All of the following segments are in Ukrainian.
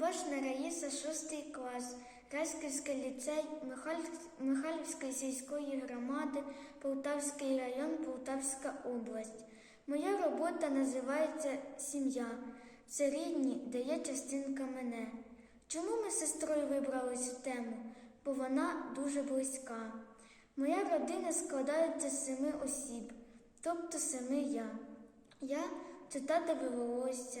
Башна Раїса, 6 клас, Раськівський ліцей, Михайлівської сільської громади, Полтавський район, Полтавська область. Моя робота називається Сім'я. Це рідні, де є частинка мене. Чому ми з сестрою вибрали цю тему? Бо вона дуже близька. Моя родина складається з семи осіб, тобто семи я. Я це татове волосся,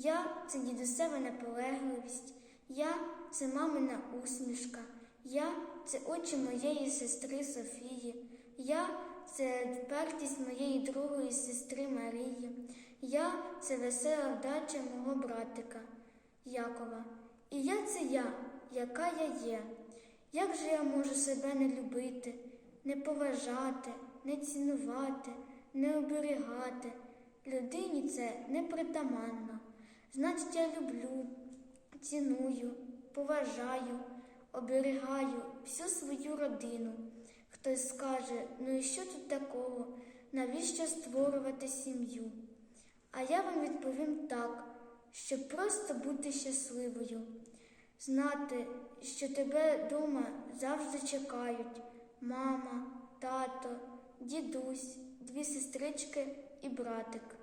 я це дідусева наполегливість, я це мамина усмішка, я це очі моєї сестри Софії, я це впертість моєї другої сестри Марії, я це весела вдача мого братика Якова. І я це я, яка я є. Як же я можу себе не любити, не поважати, не цінувати, не оберігати? Людині це непритаманно. Значить, я люблю, ціную, поважаю, оберігаю всю свою родину. Хтось скаже, ну і що тут такого? Навіщо створювати сім'ю? А я вам відповім так, щоб просто бути щасливою, знати, що тебе вдома завжди чекають мама, тато, дідусь, дві сестрички і братик.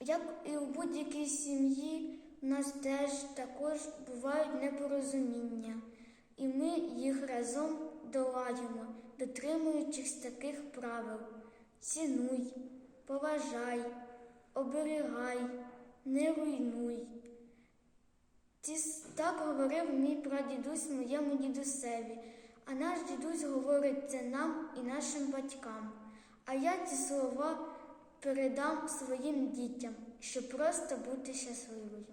Як і у будь-якій сім'ї, у нас теж також бувають непорозуміння, і ми їх разом долаємо, дотримуючись таких правил: цінуй, поважай, оберігай, не руйнуй. Так говорив мій прадідусь моєму дідусеві, а наш дідусь говорить це нам і нашим батькам. А я ці слова передам своїм дітям, щоб просто бути щасливою.